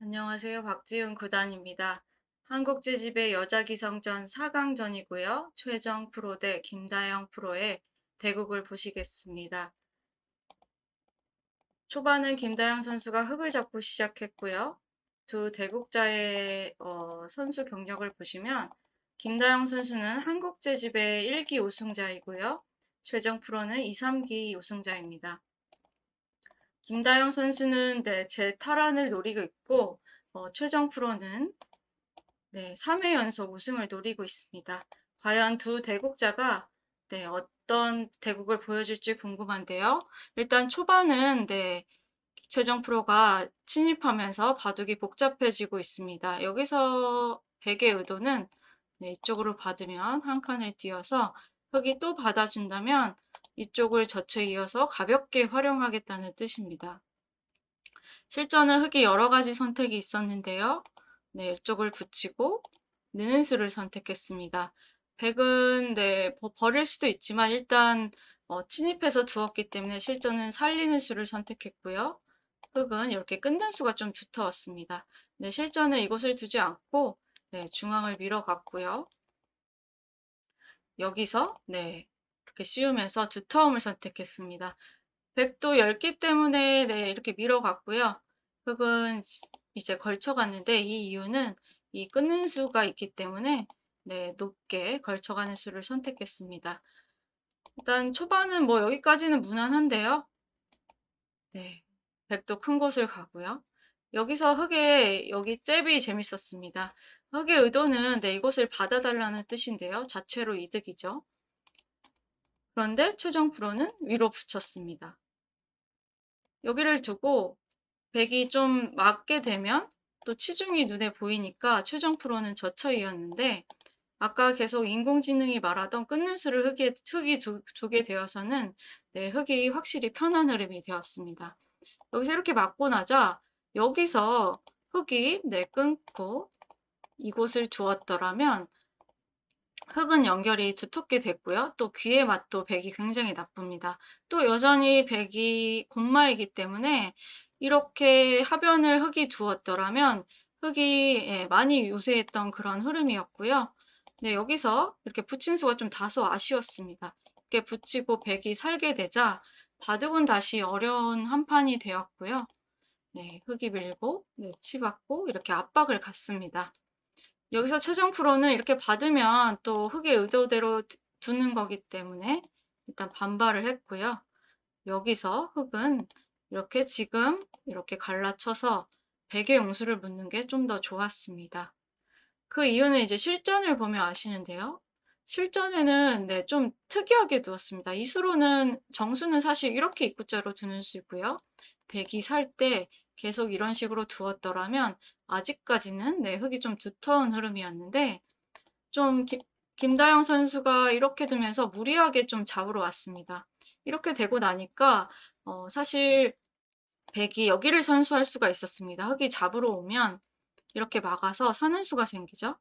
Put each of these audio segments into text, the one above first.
안녕하세요. 박지훈 구단입니다. 한국제집의 여자기성전 4강전이고요. 최정 프로 대 김다영 프로의 대국을 보시겠습니다. 초반은 김다영 선수가 흙을 잡고 시작했고요. 두 대국자의 어, 선수 경력을 보시면 김다영 선수는 한국제집의 1기 우승자이고요. 최정 프로는 2, 3기 우승자입니다. 김다영 선수는 네, 제 탈환을 노리고 있고 어, 최정 프로는 네, 3회 연속 우승을 노리고 있습니다. 과연 두 대국자가 네, 어떤 대국을 보여줄지 궁금한데요. 일단 초반은 네, 최정 프로가 침입하면서 바둑이 복잡해지고 있습니다. 여기서 백의 의도는 네, 이쪽으로 받으면 한 칸을 띄어서 흙이 또 받아준다면 이쪽을 젖혀 이어서 가볍게 활용하겠다는 뜻입니다. 실전은 흙이 여러 가지 선택이 있었는데요. 네, 이쪽을 붙이고 느는 수를 선택했습니다. 백은 네, 버릴 수도 있지만 일단 어, 침입해서 두었기 때문에 실전은 살리는 수를 선택했고요. 흙은 이렇게 끊는 수가 좀 두터웠습니다. 네, 실전은 이곳을 두지 않고 네, 중앙을 밀어갔고요. 여기서 네, 이렇게 씌우면서 두터움을 선택했습니다. 백도 얇기 때문에 네, 이렇게 밀어갔고요. 흙은 이제 걸쳐갔는데 이 이유는 이 끊는 수가 있기 때문에 네, 높게 걸쳐가는 수를 선택했습니다. 일단 초반은 뭐 여기까지는 무난한데요. 네, 백도 큰 곳을 가고요. 여기서 흙의 여기 잽이 재밌었습니다. 흙의 의도는 네, 이곳을 받아달라는 뜻인데요. 자체로 이득이죠. 그런데 최종 프로는 위로 붙였습니다. 여기를 두고 백이 좀 맞게 되면 또 치중이 눈에 보이니까 최종 프로는 저처이였는데 아까 계속 인공지능이 말하던 끊는 수를 흙에, 흙이 두, 두게 되어서는 네, 흙이 확실히 편한 흐름이 되었습니다. 여기서 이렇게 맞고 나자 여기서 흙이 네, 끊고 이곳을 두었더라면 흙은 연결이 두텁게 됐고요. 또 귀의 맛도 백이 굉장히 나쁩니다. 또 여전히 백이 곤마이기 때문에 이렇게 하변을 흙이 두었더라면 흙이 예, 많이 유세했던 그런 흐름이었고요. 네, 여기서 이렇게 붙인 수가 좀 다소 아쉬웠습니다. 이렇게 붙이고 백이 살게 되자 바둑은 다시 어려운 한 판이 되었고요. 네, 흙이 밀고 네, 치받고 이렇게 압박을 갔습니다. 여기서 최종 프로는 이렇게 받으면 또 흙의 의도대로 두는 거기 때문에 일단 반발을 했고요. 여기서 흙은 이렇게 지금 이렇게 갈라쳐서 백의 웅수를 묻는 게 좀 더 좋았습니다. 그 이유는 이제 실전을 보면 아시는데요. 실전에는 네, 좀 특이하게 두었습니다. 이 수로는 정수는 사실 이렇게 입구자로 두는 수고요. 백이 살 때 계속 이런 식으로 두었더라면 아직까지는 네, 흙이 좀 두터운 흐름이었는데 좀 기, 김다영 선수가 이렇게 두면서 무리하게 좀 잡으러 왔습니다. 이렇게 되고 나니까 어, 사실 백이 여기를 선수할 수가 있었습니다. 흙이 잡으러 오면 이렇게 막아서 사는 수가 생기죠.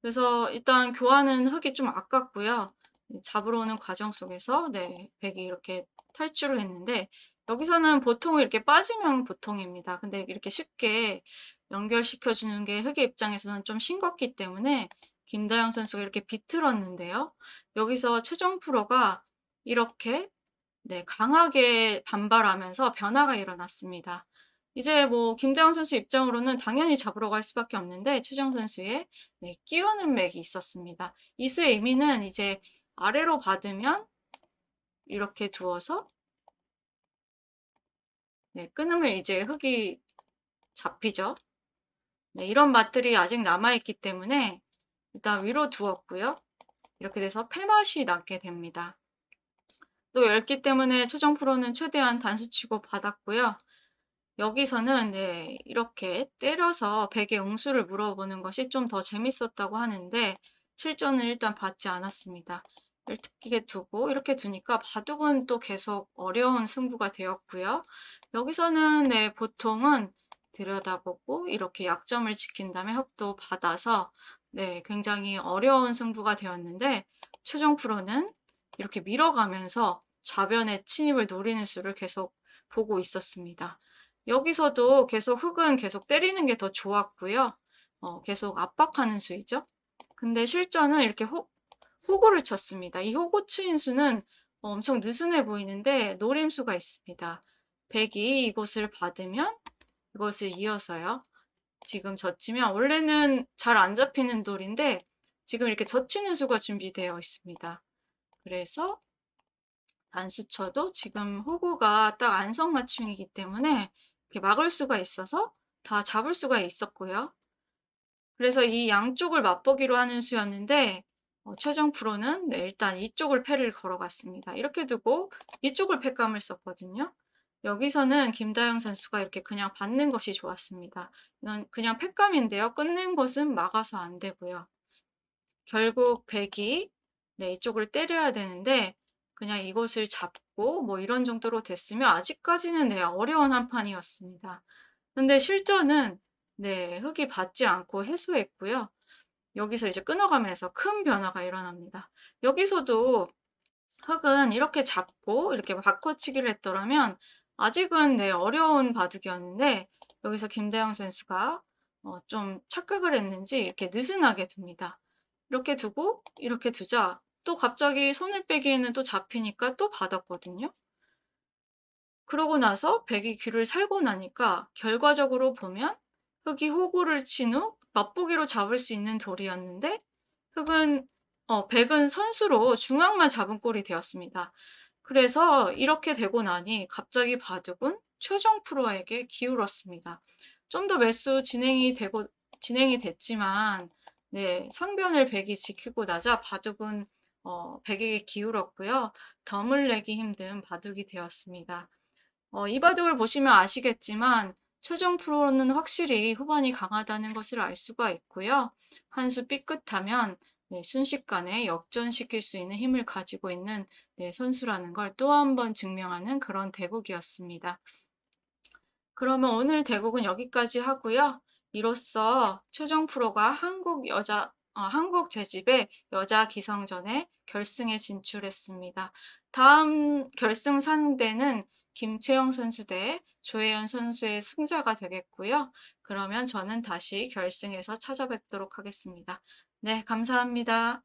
그래서 일단 교환은 흙이 좀 아깝고요. 잡으러 오는 과정 속에서 네, 백이 이렇게 탈출을 했는데 여기서는 보통 이렇게 빠지면 보통입니다. 근데 이렇게 쉽게 연결시켜 주는 게 흙의 입장에서는 좀 싱겁기 때문에 김다영 선수가 이렇게 비틀었는데요. 여기서 최정 프로가 이렇게 네, 강하게 반발하면서 변화가 일어났습니다. 이제 뭐 김대영 선수 입장으로는 당연히 잡으러 갈 수밖에 없는데 최정 선수의 네, 끼우는 맥이 있었습니다. 이 수의 의미는 이제 아래로 받으면 이렇게 두어서 네, 끊으면 이제 흙이 잡히죠. 네, 이런 맛들이 아직 남아있기 때문에 일단 위로 두었고요. 이렇게 돼서 폐맛이 나게 됩니다. 또 얇기 때문에 최종 프로는 최대한 단수 치고 받았고요. 여기서는 네, 이렇게 때려서 백의 응수를 물어보는 것이 좀 더 재밌었다고 하는데 실전은 일단 받지 않았습니다. 이렇게 두고 이렇게 두니까 바둑은 또 계속 어려운 승부가 되었고요. 여기서는 네, 보통은 들여다보고 이렇게 약점을 지킨 다음에 흑도 받아서 네, 굉장히 어려운 승부가 되었는데 최종 프로는 이렇게 밀어가면서 좌변의 침입을 노리는 수를 계속 보고 있었습니다. 여기서도 계속 흑은 계속 때리는 게 더 좋았고요. 어, 계속 압박하는 수이죠. 근데 실전은 이렇게 호, 호구를 쳤습니다. 이 호구 치인 수는 엄청 느슨해 보이는데 노림수가 있습니다. 백이 이곳을 받으면 이것을 이어서요. 지금 젖히면 원래는 잘 안 잡히는 돌인데 지금 이렇게 젖히는 수가 준비되어 있습니다. 그래서 단수쳐도 지금 호구가 딱 안성맞춤이기 때문에 이렇게 막을 수가 있어서 다 잡을 수가 있었고요. 그래서 이 양쪽을 맛보기로 하는 수였는데 어, 최정 프로는 네, 일단 이쪽을 패를 걸어갔습니다. 이렇게 두고 이쪽을 패감을 썼거든요. 여기서는 김다영 선수가 이렇게 그냥 받는 것이 좋았습니다. 이건 그냥 패감인데요. 끊는 것은 막아서 안 되고요. 결국 백이 네, 이쪽을 때려야 되는데 그냥 이곳을 잡고 뭐 이런 정도로 됐으면 아직까지는 네, 어려운 한 판이었습니다. 근데 실전은 네, 흙이 받지 않고 해소했고요. 여기서 이제 끊어가면서 큰 변화가 일어납니다. 여기서도 흙은 이렇게 잡고 이렇게 바꿔치기를 했더라면 아직은 네, 어려운 바둑이었는데 여기서 김대영 선수가 어, 좀 착각을 했는지 이렇게 느슨하게 둡니다. 이렇게 두고 이렇게 두자 또 갑자기 손을 빼기에는 또 잡히니까 또 받았거든요. 그러고 나서 백이 귀를 살고 나니까 결과적으로 보면 흑이 호구를 친 후 맛보기로 잡을 수 있는 돌이었는데 흑은 어, 백은 선수로 중앙만 잡은 꼴이 되었습니다. 그래서 이렇게 되고 나니 갑자기 바둑은 최정 프로에게 기울었습니다. 좀 더 매수 진행이 되고 진행이 됐지만 네, 상변을 백이 지키고 나자 바둑은 어, 백에게 기울었고요. 덤을 내기 힘든 바둑이 되었습니다. 어, 이 바둑을 보시면 아시겠지만 최종 프로는 확실히 후반이 강하다는 것을 알 수가 있고요. 한 수 삐끗하면 네, 순식간에 역전시킬 수 있는 힘을 가지고 있는 네, 선수라는 걸 또 한 번 증명하는 그런 대국이었습니다. 그러면 오늘 대국은 여기까지 하고요. 이로써 최종 프로가 한국 여자 어, 한국 제집의 여자 기성전에 결승에 진출했습니다. 다음 결승 상대는 김채영 선수 대 조혜연 선수의 승자가 되겠고요. 그러면 저는 다시 결승에서 찾아뵙도록 하겠습니다. 네, 감사합니다.